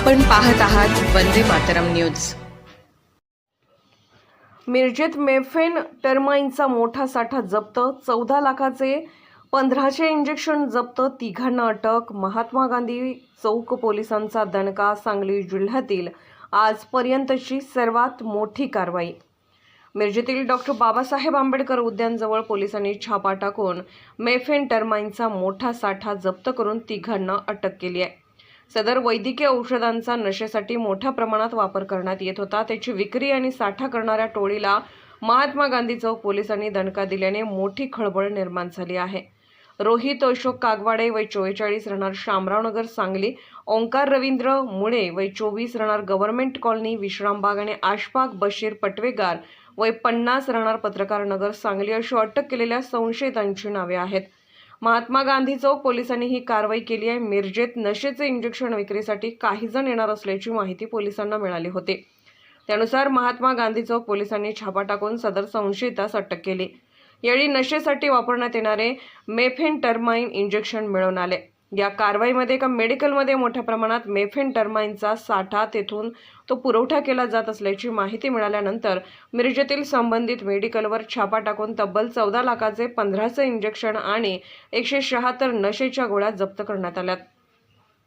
आपण पाहत आहात वंदे मातरम न्यूज. मिरजेत मेफेन टर्माईनचा मोठा साठा जप्त चौदा लाखाचे पंधराशे इंजेक्शन जप्त तिघांना अटक महात्मा गांधी चौक पोलिसांचा दणका सांगली जिल्ह्यातील आजपर्यंतची सर्वात मोठी कारवाई. मिरजेतील डॉक्टर बाबासाहेब आंबेडकर उद्यानजवळ पोलिसांनी छापा टाकून मेफेन टर्माईनचा मोठा साठा जप्त करून तिघांना अटक केली आहे. सदर वैद्यकीय औषधांचा नशेसाठी मोठ्या प्रमाणात वापर करण्यात येत होता. त्याची विक्री आणि साठा करणाऱ्या टोळीला महात्मा गांधी चौक पोलिसांनी दणका दिल्याने मोठी खळबळ निर्माण झाली आहे. रोहित अशोक कागवाडे वय चोवेचाळीस राहणार शामरावनगर सांगली. ओंकार रवींद्र मुळे वय चोवीस राहणार गव्हर्नमेंट कॉलनी विश्रामबाग आणि आशफाक बशीर पटवेगार वय पन्नास राहणार पत्रकार नगर सांगली अशी अटक केलेल्या संशयितांची नावे आहेत. महात्मा गांधी चौक पोलिसांनी ही कारवाई केली आहे. मिरजेत नशेचे इंजेक्शन विक्रीसाठी काही जण येणार असल्याची माहिती पोलिसांना मिळाली होती. त्यानुसार महात्मा गांधी चौक पोलिसांनी छापा टाकून सदर संशयितास अटक केली. यावेळी नशेसाठी वापरण्यात येणारे मेफेन टर्माइन इंजेक्शन मिळवून आले. या कारवाईमध्ये एका मेडिकलमध्ये मोठ्या प्रमाणात मेफेन टर्माइनचा साठा तेथून तो पुरवठा केला जात असल्याची माहिती मिळाल्यानंतर मिरजेतील संबंधित मेडिकलवर छापा टाकून तब्बल चौदा लाखाचे पंधराचे इंजेक्शन आणि एकशे शहात्तर नशेच्या गोळ्या जप्त करण्यात आल्यात.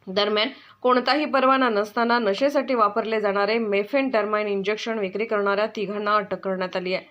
दरम्यान कोणताही परवाना नसताना नशेसाठी वापरले जाणारे मेफेन टर्माईन इंजेक्शन विक्री करणाऱ्या तिघांना अटक करण्यात आली आहे.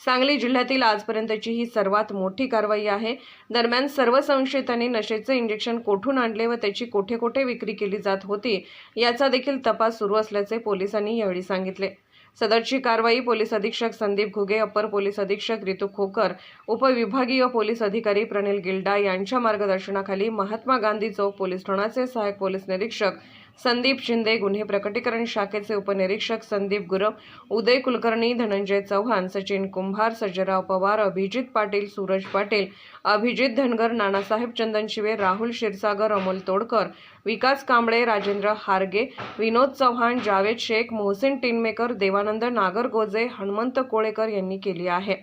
सांगली जिल्ह्यातील आजपर्यंतची ही सर्वात मोठी कारवाई आहे. दरम्यान सर्व संशयितांनी नशेचे इंजेक्शन कोठून आणले व त्याची कोठे कोठे विक्री केली जात होती याचा देखील तपास सुरू असल्याचे पोलिसांनी यावेळी सांगितले. सदरची कारवाई पोलीस अधीक्षक संदीप घुगे अपर पोलीस अधीक्षक रितू खोकर उपविभागीय पोलीस अधिकारी प्रणिल गिल्डा यांच्या मार्गदर्शनाखाली महात्मा गांधी चौक पोलीस ठाण्याचे सहाय्यक पोलीस निरीक्षक संदीप शिंदे गुन्हे प्रकटीकरण शाखेचे उपनिरीक्षक संदीप गुरव उदय कुलकर्णी धनंजय चव्हाण सचिन कुंभार सज्जराव पवार अभिजित पाटील सूरज पाटील अभिजित धनगर नानासाहेब चंदन शिवे राहुल क्षीरसागर अमोल तोडकर विकास कांबळे राजेंद्र हारगे विनोद चव्हाण जावेद शेख मोहसिन टिनमेकर देवानंद नागरगोजे हनुमंत कोळेकर यांनी केली आहे.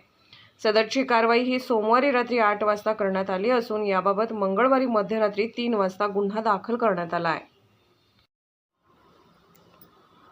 सदरची कारवाई ही सोमवारी रात्री आठ वाजता करण्यात आली असून याबाबत मंगळवारी मध्यरात्री तीन वाजता गुन्हा दाखल करण्यात आला आहे.